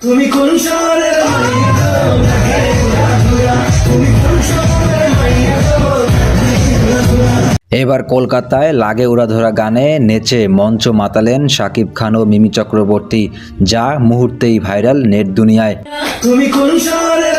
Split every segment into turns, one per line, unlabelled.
তুমি কোন শহরের?
এবার কলকাতায় লাগে উড়াধরা গানে নেচে মঞ্চ মাতালেন শাকিব খান ও মিমি চক্রবর্তী যা মুহূর্তেই ভাইরাল নেট দুনিয়ায়।
তুমি কোন শহরের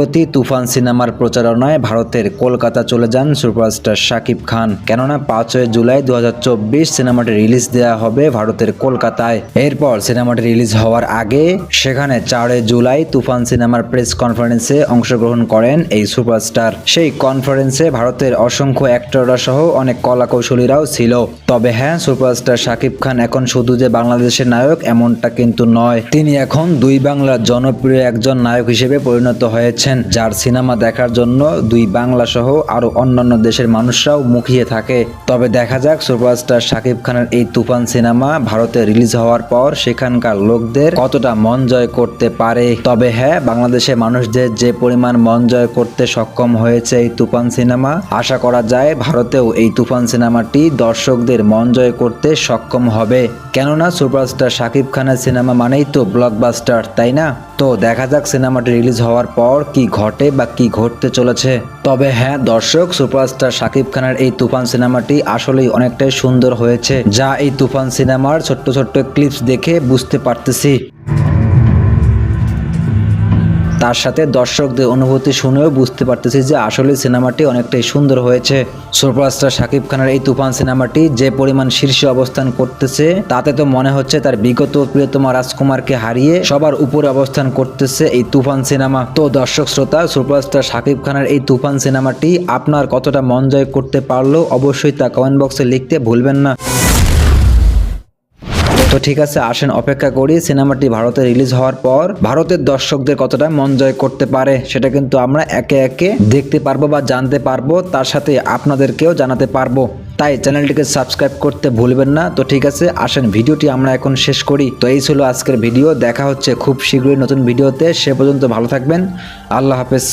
সম্প্রতি তুফান সিনেমার প্রচারণায় ভারতের কলকাতা চলে যান সুপারস্টার শাকিব খান। কেননা পাঁচই জুলাই দু হাজার চব্বিশ সিনেমাটি রিলিজ দেওয়া হবে ভারতের কলকাতায়। এরপর সিনেমাটি রিলিজ হওয়ার আগে সেখানে চারই জুলাই তুফান সিনেমার প্রেস কনফারেন্সে অংশগ্রহণ করেন এই সুপারস্টার। সেই কনফারেন্সে ভারতের অসংখ্য অ্যাক্টররা সহ অনেক কলাকৌশলীরাও ছিল। তবে হ্যাঁ সুপারস্টার শাকিব খান এখন শুধু যে বাংলাদেশের নায়ক এমনটা কিন্তু নয়। তিনি এখন দুই বাংলার জনপ্রিয় একজন নায়ক হিসেবে পরিণত হয়েছেন যার সিনেমা দেখার জন্য দুই বাংলা সহ আরও অন্যান্য দেশের মানুষরাও মুখিয়ে থাকে। তবে দেখা যাক, সুপারস্টার শাকিব খানের এই তুফান সিনেমা ভারতে রিলিজ হওয়ার পর সেখানকার লোকদের কতটা মন জয় করতে পারে। তবে হ্যাঁ বাংলাদেশের মানুষদের যে পরিমাণ মন জয় করতে সক্ষম হয়েছে এই তুফান সিনেমা, আশা করা যায় ভারতেও এই তুফান সিনেমাটি দর্শকদের মন জয় করতে সক্ষম হবে। কেননা, সুপারস্টার শাকিব খানের সিনেমা মানেই তো ব্লকবাস্টার তাই না? তো দেখা যাক সিনেমাটি রিলিজ হওয়ার পর কি ঘটে বা কি ঘটতে চলেছে? তবে হ্যাঁ দর্শক, সুপারস্টার শাকিব খানের এই তুফান সিনেমাটি আসলেই অনেকটাই সুন্দর হয়েছে, যা এই তুফান সিনেমার ছোট্ট ছোট্ট ক্লিপস দেখে বুঝতে পারতেছি। তার সাথে দর্শকদের অনুভূতি শুনেও বুঝতে পারতেছি যে আসলে সিনেমাটি অনেকটাই সুন্দর হয়েছে। সুপারস্টার শাকিব খানের এই তুফান সিনেমাটি যে পরিমাণ শীর্ষে অবস্থান করতেছে, তাতে তো মনে হচ্ছে তার বিগত প্রিয়তমা রাজকুমারকে হারিয়ে সবার উপরে অবস্থান করতেছে এই তুফান সিনেমা। তো দর্শক শ্রোতা, সুপারস্টার শাকিব খানের এই তুফান সিনেমাটি আপনার কতটা মন জয় করতে পারল, অবশ্যই তা কমেন্ট বক্সে লিখতে ভুলবেন না। তো ঠিক আছে, আসেন, অপেক্ষা করি। সিনেমাটি ভারতে রিলিজ হওয়ার পর ভারতের দর্শকদের কতটা মন জয় করতে পারে সেটা কিন্তু আমরা একে একে দেখতে পারব বা জানতে পারব। তার সাথে আপনাদেরকেও জানাতে পারব। তাই চ্যানেলটিকে সাবস্ক্রাইব করতে ভুলবেন না। তো ঠিক আছে, আসেন, ভিডিওটি আমরা এখন শেষ করি। তো এই ছিল আজকের ভিডিও। দেখা হচ্ছে খুব শীঘ্রই নতুন ভিডিওতে। সে পর্যন্ত ভালো থাকবেন। আল্লাহ হাফেজ।